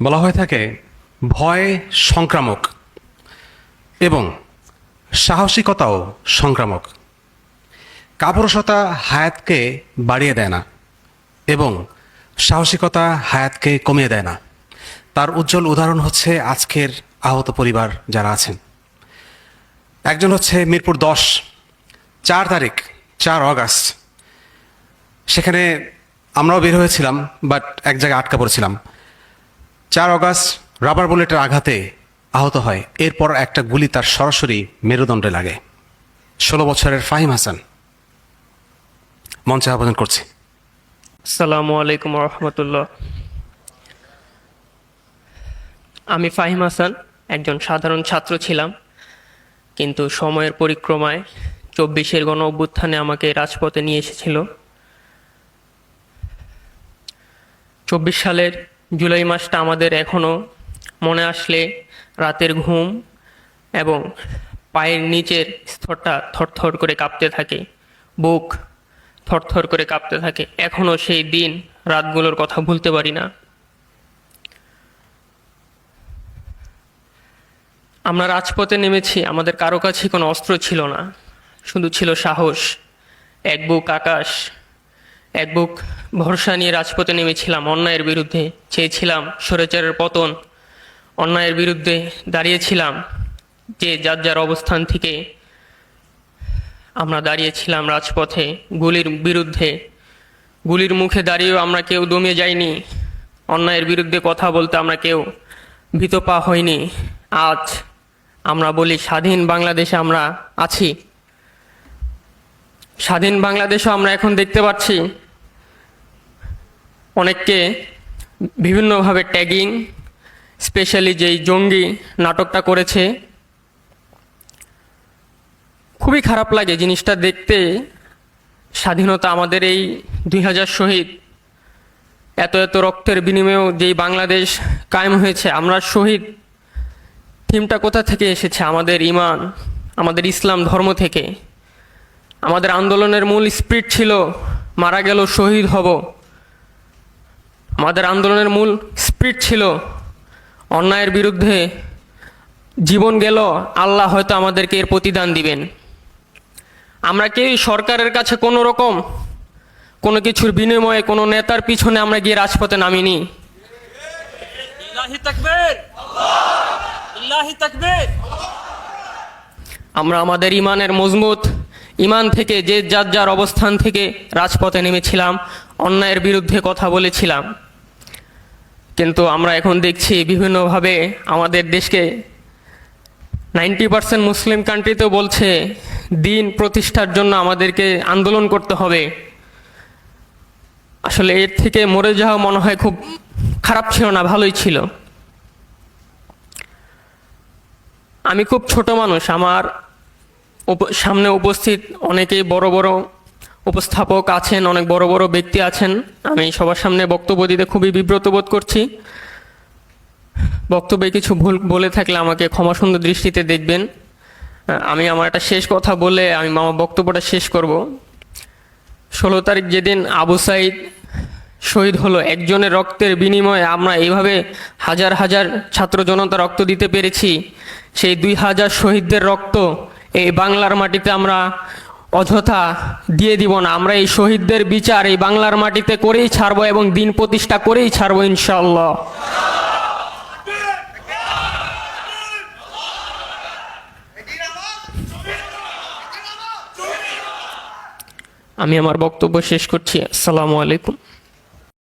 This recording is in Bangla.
বলা হয়ে থাকে, ভয় সংক্রামক এবং সাহসিকতাও সংক্রামক। কাপুরুষতা হায়াতকে বাড়িয়ে দেয় না এবং সাহসিকতা হায়াতকে কমিয়ে দেয় না। তার উজ্জ্বল উদাহরণ হচ্ছে আজকের আহত পরিবার যারা আছেন। একজন হচ্ছে মিরপুর দশ, চার তারিখ, চার অগাস্ট। সেখানে আমরাও বের হয়েছিলাম, বাট এক জায়গায় আটকা পড়েছিলাম। চার অগাস্ট রাবার বুলেটের আঘাতে আহত হয়। এরপর একটা গুলি তার সরাসরি মেরুদণ্ডে লাগে। ষোলো বছরের ফাহিম হাসান। মঞ্চে আবেদন করছি। আসসালামু আলাইকুম রহমতুল্লাহ। আমি ফাহিম হাসান, একজন সাধারণ ছাত্র ছিলাম। কিন্তু সময়ের পরিক্রমায় চব্বিশের গণ অভ্যুত্থানে আমাকে রাজপথে নিয়ে এসেছিল। চব্বিশ সালের জুলাই মাসটা আমাদের এখনও মনে আসলে রাতের ঘুম এবং পায়ের নিচের স্তরটা থরথর করে কাঁপতে থাকে, বুক থরথর করে কাঁপতে থাকে। এখনও সেই দিন, রাতগুলোর কথা ভুলতে পারি না। আমরা রাজপথে নেমেছি, আমাদের কারও কাছে কোনো অস্ত্র ছিল না। শুধু ছিল সাহস, এক বুক আকাশ, এক বুক ভরসা নিয়ে রাজপথে নেমেছিলাম, অন্যায়ের বিরুদ্ধে। চেয়েছিলাম স্বৈরাচারের পতন, অন্যায়ের বিরুদ্ধে দাঁড়িয়েছিলাম যে যার যার অবস্থান থেকে। আমরা দাঁড়িয়েছিলাম রাজপথে, গুলির বিরুদ্ধে। গুলির মুখে দাঁড়িয়েও আমরা কেউ দমে যাইনি। অন্যায়ের বিরুদ্ধে কথা বলতে আমরা কেউ ভীত পা হইনি। আজ আমরা বলি, স্বাধীন বাংলাদেশে আমরা আছি। স্বাধীন বাংলাদেশও আমরা এখন দেখতে পাচ্ছি। অনেককে বিভিন্নভাবে ট্যাগিং স্পেশালি যেই জঙ্গি নাটকটা করেছে। খুবই খারাপ লাগে জিনিসটা দেখতে। স্বাধীনতা আমাদের এই দুই হাজার শহীদ। এত এত রক্তের বিনিময়েও যেই বাংলাদেশ কায়েম হয়েছে, আমরা শহীদ। থিমটা কোথা থেকে এসেছে? আমাদের ইমান, আমাদের ইসলাম ধর্ম থেকে। আমাদের আন্দোলনের মূল স্পিরিট ছিল, মারা গেল, শহীদ হব। আমাদের আন্দোলনের মূল স্পিরিট ছিল অন্যায়ের বিরুদ্ধে জীবন গেল আল্লাহ হয়তো আমাদেরকে এর প্রতিদান দিবেন। আমরা কেউই সরকারের কাছে কোনো রকম কোনো কিছুর বিনিময়ে কোনো নেতার পিছনে আমরা গিয়ে রাজপথে নামিনি? আমরা আমাদের ইমানের মজবুত ইমান থেকে যে যার যার অবস্থান থেকে রাজপথে নেমেছিলাম অন্যায়ের বিরুদ্ধে কথা বলেছিলাম। কিন্তু আমরা এখন দেখছি বিভিন্নভাবে আমাদের দেশকে নাইনটি পার্সেন্ট মুসলিম কান্ট্রিতেও বলছে দিন প্রতিষ্ঠার জন্য আমাদেরকে আন্দোলন করতে হবে। আসলে এর থেকে মরে যাওয়া মনে হয় খুব খারাপ ছিল না, ভালোই ছিল। আমি খুব ছোট মানুষ, আমার সামনে উপস্থিত অনেকেই বড় বড় উপস্থাপক আছেন অনেক বড় বড় ব্যক্তি আছেন। আমি সবার সামনে বক্তব্য দিতে খুবই বিব্রত বোধ করছি। বক্তব্যে কিছু ভুল বলে থাকলে আমাকে ক্ষমা সুন্দর দৃষ্টিতে দেখবেন। আমি আমার একটা শেষ কথা বলে আমি আমার বক্তব্যটা শেষ করব। ষোলো তারিখ যেদিন আবু সাইদ শহীদ হলো একজনের রক্তের বিনিময়ে আমরা এইভাবে হাজার হাজার ছাত্র জনতা রক্ত দিতে পেরেছি। সেই দুই হাজার শহীদদের রক্ত এই বাংলার মাটিতে আমরা অযথা দিয়ে দিব না। আমরা এই শহীদদের বিচার এই বাংলার মাটিতে করেই ছাড়বো এবং দিন প্রতিষ্ঠা করেই ছাড়বো ইনশাল্লাহ আমি আমার বক্তব্য শেষ করছি। আসসালামু আলাইকুম।